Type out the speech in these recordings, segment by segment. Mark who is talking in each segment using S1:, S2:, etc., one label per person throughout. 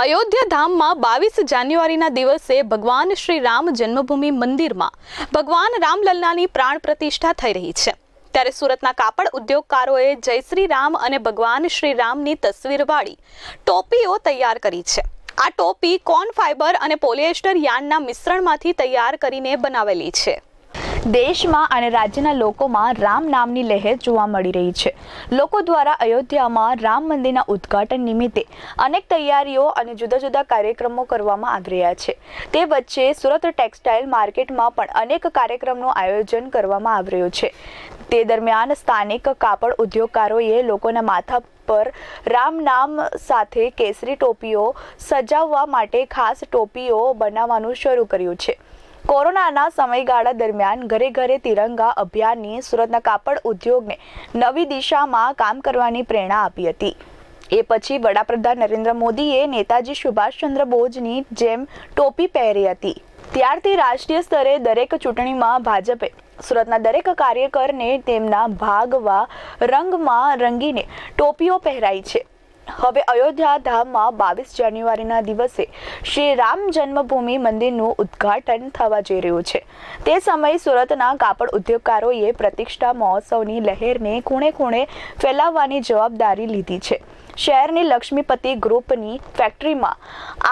S1: અયોધ્યા ધામમાં બાવીસ જાન્યુઆરીના દિવસે ભગવાન શ્રી રામ જન્મભૂમિ મંદિરમાં ભગવાન રામલલ્લાની પ્રાણ પ્રતિષ્ઠા થઈ રહી છે. ત્યારે સુરતના કાપડ ઉદ્યોગકારોએ જય શ્રી રામ અને ભગવાન શ્રી રામની તસવીરવાળી ટોપીઓ તૈયાર કરી છે. આ ટોપી કોન ફાઇબર અને પોલિએસ્ટર યાર્નના મિશ્રણમાંથી તૈયાર કરીને બનાવેલી છે. દેશમાં અને રાજ્યના લોકોમાં રામ નામની લહેર જોવા મળી રહી છે. લોકો દ્વારા અયોધ્યામાં રામ મંદિરના ઉદ્ઘાટન નિમિત્તે અનેક તૈયારીઓ અને જુદા જુદા કાર્યક્રમો કરવામાં આવી રહ્યા છે. તે વચ્ચે સુરત ટેક્સટાઇલ માર્કેટમાં પણ અનેક કાર્યક્રમનું આયોજન કરવામાં આવી રહ્યું છે. તે દરમિયાન સ્થાનિક કાપડ ઉદ્યોગકારોએ લોકોના માથા પર રામ નામ સાથે કેસરી ટોપીઓ સજાવવા માટે ખાસ ટોપીઓ બનાવવાનું શરૂ કર્યું છે. કોરોનાના સમયગાળા દરમિયાન ઘરે ઘરે તિરંગા અભિયાનની સુરતના કાપડ ઉદ્યોગને નવી દિશામાં કામ કરવાની પ્રેરણા આપી હતી. એ પછી વડાપ્રધાન નરેન્દ્ર મોદીએ નેતાજી સુભાષચંદ્ર બોઝની જેમ ટોપી પહેરી હતી. ત્યારથી રાષ્ટ્રીય સ્તરે દરેક ચૂંટણીમાં ભાજપે સુરતના દરેક કાર્યકરને તેમના ભાગવા રંગમાં રંગીને ટોપીઓ પહેરાઈ છે. હવે અયોધ્યા ધામમાં બાવીસ જાન્યુઆરીના દિવસે શ્રી રામ જન્મભૂમિ મંદિરનું ઉદ્ઘાટન થવા જઈ રહ્યું છે. તે સમયે સુરતના કાપડ ઉદ્યોગકારોએ પ્રતિષ્ઠા મહોત્સવની લહેરને ખૂણે ખૂણે ફેલાવવાની જવાબદારી લીધી છે. શહેરની લક્ષ્મીપતિ ગ્રુપની ફેક્ટરીમાં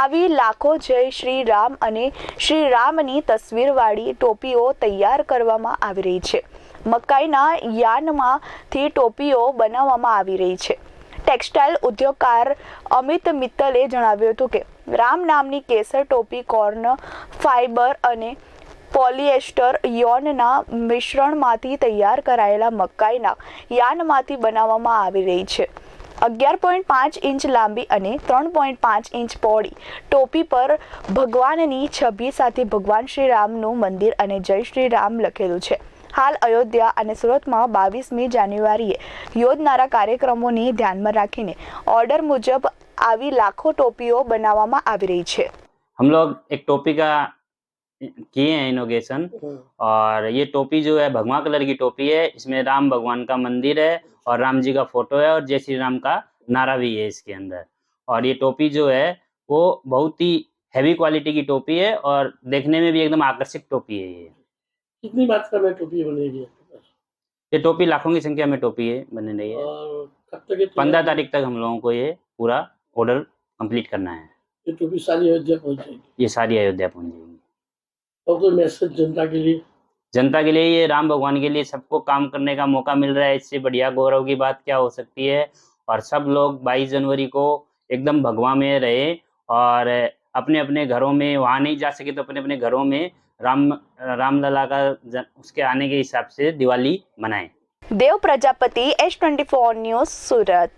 S1: આવી લાખો જય શ્રી રામ અને શ્રી રામની તસવીરવાળી ટોપીઓ તૈયાર કરવામાં આવી રહી છે. મકાઈના યાનમાંથી ટોપીઓ બનાવવામાં આવી રહી છે. ટેક્સટાઇલ ઉદ્યોગકાર અમિત મિત્તલે જણાવ્યું હતું કે, રામ નામની કેસર ટોપી, કોર્ન, ફાઇબર અને પોલિએસ્ટર યોનના મિશ્રણમાંથી તૈયાર કરાયેલા મકાઈના યાનમાંથી બનાવવામાં આવી રહી છે. અગિયાર પોઈન્ટ પાંચ ઇંચ લાંબી અને ત્રણ પોઈન્ટ પાંચ ઇંચ પહોળી ટોપી પર ભગવાનની છબી સાથે ભગવાન શ્રી રામનું મંદિર અને જય શ્રી રામ લખેલું છે. હાલ અયોધ્યા અને સુરતમાં બાવીસમી જાન્યુઆરીએ યોજનારા કાર્યક્રમોને ધ્યાનમાં રાખીને ઓર્ડર મુજબ આવી લાખો ટોપીઓ બનાવવામાં આવી રહી છે
S2: हम लोग एक टोपी का किए हैं इनोगेशन और ये टोपी जो है भगवा कलर की टोपी है इसमें राम भगवान का मंदिर है और राम जी का फोटो है और जय श्री राम का नारा भी है इसके अंदर और ये टोपी जो है वो बहुत ही हैवी क्वालिटी की टोपी है और देखने में भी एकदम आकर्षक टोपी है ये
S3: कितनी मात्रा में टोपी बनेगी
S2: ये टोपी लाखों की संख्या में टोपी है बनने रही है।
S3: कब तक
S2: पंद्रह तारीख तक हम लोगों को ये पूरा ऑर्डर कंप्लीट करना है।
S3: ये टोपी सारी अयोध्या पहुँच जाएगी?
S2: ये सारी अयोध्या पहुँच जाएगी।
S3: और कोई मैसेज जनता के लिए?
S2: जनता के लिए ये राम भगवान के लिए सबको काम करने का मौका मिल रहा है। इससे बढ़िया गौरव की बात क्या हो सकती है? और सब लोग 22 जनवरी को एकदम भगवा में रहे और अपने अपने घरों में वहाँ नहीं जा सके तो अपने अपने घरों में राम रामलला का उसके आने के हिसाब से दिवाली मनाएं
S1: Dev Prajapati H twenty four news Surat